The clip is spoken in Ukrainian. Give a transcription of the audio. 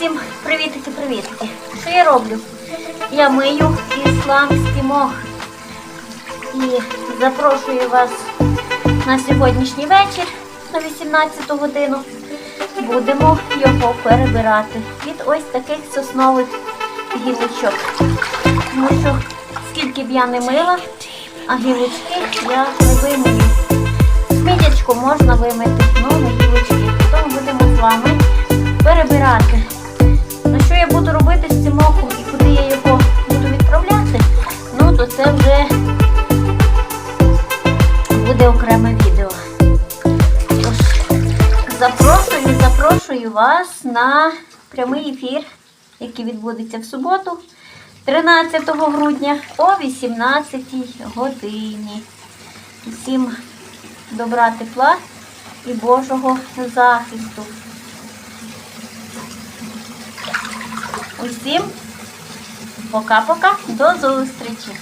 Усім привітики-привітики. Що я роблю? Я мию ісламський мох. І запрошую вас на сьогоднішній вечір на 18 годину. Будемо його перебирати від ось таких соснових гілочок. Тому що скільки б я не мила, а гілочки я не вимию. Смідячку можна вимити, але не гілочки. Тому будемо з вами перебирати. То це вже буде окреме відео. Тож, запрошую, запрошую вас на прямий ефір, який відбудеться в суботу, 13 грудня о 18 годині. Всім добра тепла і Божого захисту. Усім пока-пока, до зустрічі!